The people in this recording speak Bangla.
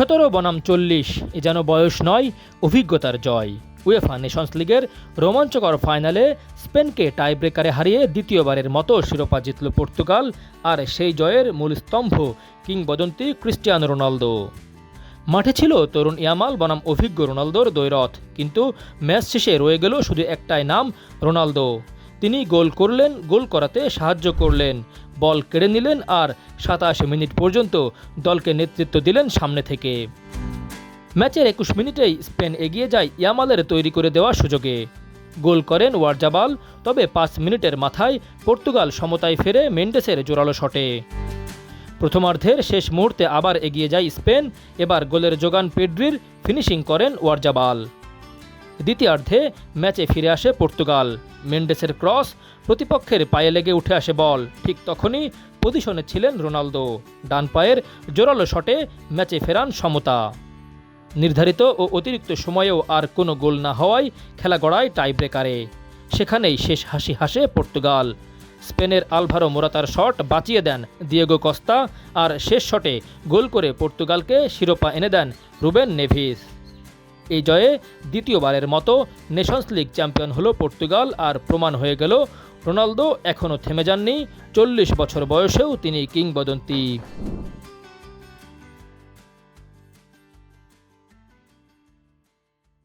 সতেরো বনাম চল্লিশ, এ যেন বয়স নয়, অভিজ্ঞতার জয়। উয়েফা নেশনস লিগের রোমাঞ্চকর ফাইনালে স্পেনকে টাইব্রেকারে হারিয়ে দ্বিতীয়বারের মতো শিরোপা জিতল পর্তুগাল, আর সেই জয়ের মূল স্তম্ভ কিংবদন্তি ক্রিস্টিয়ানো রোনালদো। মাঠে ছিল তরুণ ইয়ামাল বনাম অভিজ্ঞ রোনালদোর দ্বৈরথ, কিন্তু ম্যাচ শেষে রয়ে গেল শুধু একটাই নাম, রোনালদো। তিনি গোল করলেন, গোল করাতে সাহায্য করলেন। বল কেড়ে নিলেন আর সাতাশ মিনিট পর্যন্ত দলকে নেতৃত্ব দিলেন সামনে থেকে। ম্যাচের একুশ মিনিটেই স্পেন এগিয়ে যায় ইয়ামালের তৈরি করে দেওয়া সুযোগে। গোল করেন ওয়ারজাবাল, তবে পাঁচ মিনিটের মাথায় পর্তুগাল সমতায় ফেরে মেন্ডেসের জোরালো শটে। প্রথমার্ধের শেষ মুহূর্তে আবার এগিয়ে যায় স্পেন, এবার গোলের যোগান পেড্রির, ফিনিশিং করেন ওয়ারজাবাল। দ্বিতীয়ার্ধে ম্যাচে ফিরে আসে পর্তুগাল। মেন্ডেসের ক্রস প্রতিপক্ষের পায়ে লেগে উঠে আসে বল। ঠিক তখনই পজিশনে ছিলেন রোনালদো। ডান পায়ের জোরালো শটে ম্যাচে ফেরান সমতা। নির্ধারিত ও অতিরিক্ত সময়েও আর কোনো গোল না হওয়ায় খেলা গড়ায় টাইব্রেকারে। সেখানেই শেষ হাসি হাসে পর্তুগাল। স্পেনের আলভারো মোরাতার শট বাঁচিয়ে দেন দিয়েগো কস্তা আর শেষ শটে গোল করে পর্তুগালকে শিরোপা এনে দেন রুবেন নেভিস। এই জয়ে দ্বিতীয়বারের মতো নেশনস লিগ চ্যাম্পিয়ন হলো পর্তুগাল আর প্রমাণ হয়ে গেল রোনালদো এখনও থেমে যাননি, চল্লিশ বছর বয়সেও তিনি কিংবদন্তি।